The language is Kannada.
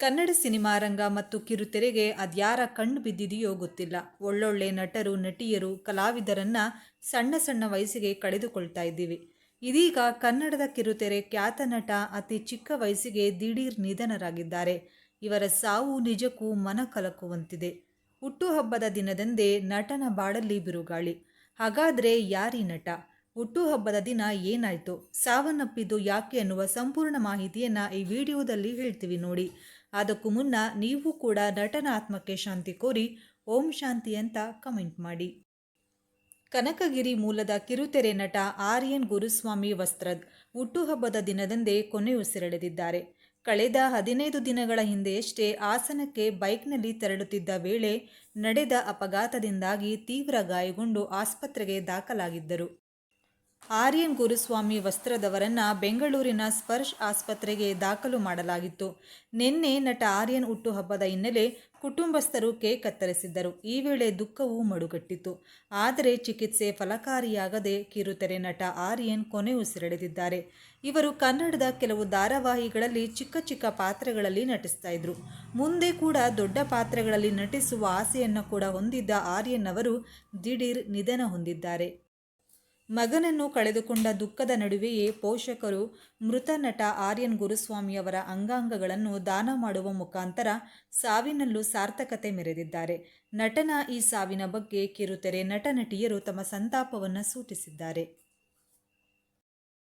ಕನ್ನಡ ಸಿನಿಮಾ ರಂಗ ಮತ್ತು ಕಿರುತೆರೆಗೆ ಅದ್ಯಾರ ಕಣ್ಣು ಬಿದ್ದಿದೆಯೋ ಗೊತ್ತಿಲ್ಲ. ಒಳ್ಳೊಳ್ಳೆ ನಟರು, ನಟಿಯರು, ಕಲಾವಿದರನ್ನ ಸಣ್ಣ ಸಣ್ಣ ವಯಸ್ಸಿಗೆ ಕಳೆದುಕೊಳ್ತಾ ಇದ್ದೀವಿ. ಇದೀಗ ಕನ್ನಡದ ಕಿರುತೆರೆ ಖ್ಯಾತ ನಟ ಅತಿ ಚಿಕ್ಕ ವಯಸ್ಸಿಗೆ ದಿಢೀರ್ ನಿಧನರಾಗಿದ್ದಾರೆ. ಇವರ ಸಾವು ನಿಜಕ್ಕೂ ಮನ ಕಲಕುವಂತಿದೆ. ಹುಟ್ಟುಹಬ್ಬದ ದಿನದಂದೇ ನಟನ ಬಾಡಲ್ಲಿ ಬಿರುಗಾಳಿ. ಹಾಗಾದರೆ ಯಾರಿ ನಟ? ಹುಟ್ಟುಹಬ್ಬದ ದಿನ ಏನಾಯಿತು? ಸಾವನ್ನಪ್ಪಿದ್ದು ಯಾಕೆ ಅನ್ನುವ ಸಂಪೂರ್ಣ ಮಾಹಿತಿಯನ್ನು ಈ ವಿಡಿಯೋದಲ್ಲಿ ಹೇಳ್ತೀವಿ ನೋಡಿ. ಅದಕ್ಕೂ ಮುನ್ನ ನೀವು ಕೂಡ ನಟನ ಆತ್ಮಕ್ಕೆ ಶಾಂತಿ ಕೋರಿ ಓಂ ಶಾಂತಿ ಅಂತ ಕಮೆಂಟ್ ಮಾಡಿ. ಕನಕಗಿರಿ ಮೂಲದ ಕಿರುತೆರೆ ನಟ ಆರ್ಯನ್ ಗುರುಸ್ವಾಮಿ ವಸ್ತ್ರದ್ ಹುಟ್ಟುಹಬ್ಬದ ದಿನದಂದೇ ಕೊನೆಯುಸಿರೆಳೆದಿದ್ದಾರೆ ಕಳೆದ ಹದಿನೈದು ದಿನಗಳ ಹಿಂದೆಯಷ್ಟೇ ಹಾಸನಕ್ಕೆ ಬೈಕ್ನಲ್ಲಿ ತೆರಳುತ್ತಿದ್ದ ವೇಳೆ ನಡೆದ ಅಪಘಾತದಿಂದಾಗಿ ತೀವ್ರ ಗಾಯಗೊಂಡು ಆಸ್ಪತ್ರೆಗೆ ದಾಖಲಾಗಿದ್ದರು. ಆರ್ಯನ್ ಗುರುಸ್ವಾಮಿ ವಸ್ತ್ರದವರನ್ನ ಬೆಂಗಳೂರಿನ ಸ್ಪರ್ಶ್ ಆಸ್ಪತ್ರೆಗೆ ದಾಖಲು ಮಾಡಲಾಗಿತ್ತು. ನಿನ್ನೆ ನಟ ಆರ್ಯನ್ ಹುಟ್ಟುಹಬ್ಬದ ಹಿನ್ನೆಲೆ ಕುಟುಂಬಸ್ಥರು ಕೇಕ್ ಕತ್ತರಿಸಿದ್ದರು. ಈ ವೇಳೆ ದುಃಖವು ಮಡುಗಟ್ಟಿತ್ತು. ಆದರೆ ಚಿಕಿತ್ಸೆ ಫಲಕಾರಿಯಾಗದೆ ಕಿರುತೆರೆ ನಟ ಆರ್ಯನ್ ಕೊನೆ ಉಸಿರೆಳೆದಿದ್ದಾರೆ. ಇವರು ಕನ್ನಡದ ಕೆಲವು ಧಾರಾವಾಹಿಗಳಲ್ಲಿ ಚಿಕ್ಕ ಚಿಕ್ಕ ಪಾತ್ರಗಳಲ್ಲಿ ನಟಿಸ್ತಾ ಇದ್ರು. ಮುಂದೆ ಕೂಡ ದೊಡ್ಡ ಪಾತ್ರಗಳಲ್ಲಿ ನಟಿಸುವ ಆಸೆಯನ್ನು ಕೂಡ ಹೊಂದಿದ್ದ ಆರ್ಯನ್ ಅವರು ದಿಢೀರ್ ನಿಧನ ಹೊಂದಿದ್ದಾರೆ. ಮಗನನ್ನು ಕಳೆದುಕೊಂಡ ದುಃಖದ ನಡುವೆಯೇ ಪೋಷಕರು ಮೃತ ನಟ ಆರ್ಯನ್ ಗುರುಸ್ವಾಮಿಯವರ ಅಂಗಾಂಗಗಳನ್ನು ದಾನ ಮಾಡುವ ಮುಖಾಂತರ ಸಾವಿನಲ್ಲೂ ಸಾರ್ಥಕತೆ ಮೆರೆದಿದ್ದಾರೆ. ನಟನ ಈ ಸಾವಿನ ಬಗ್ಗೆ ಕಿರುತೆರೆ ನಟ ನಟಿಯರು ತಮ್ಮ ಸಂತಾಪವನ್ನು ಸೂಚಿಸಿದ್ದಾರೆ.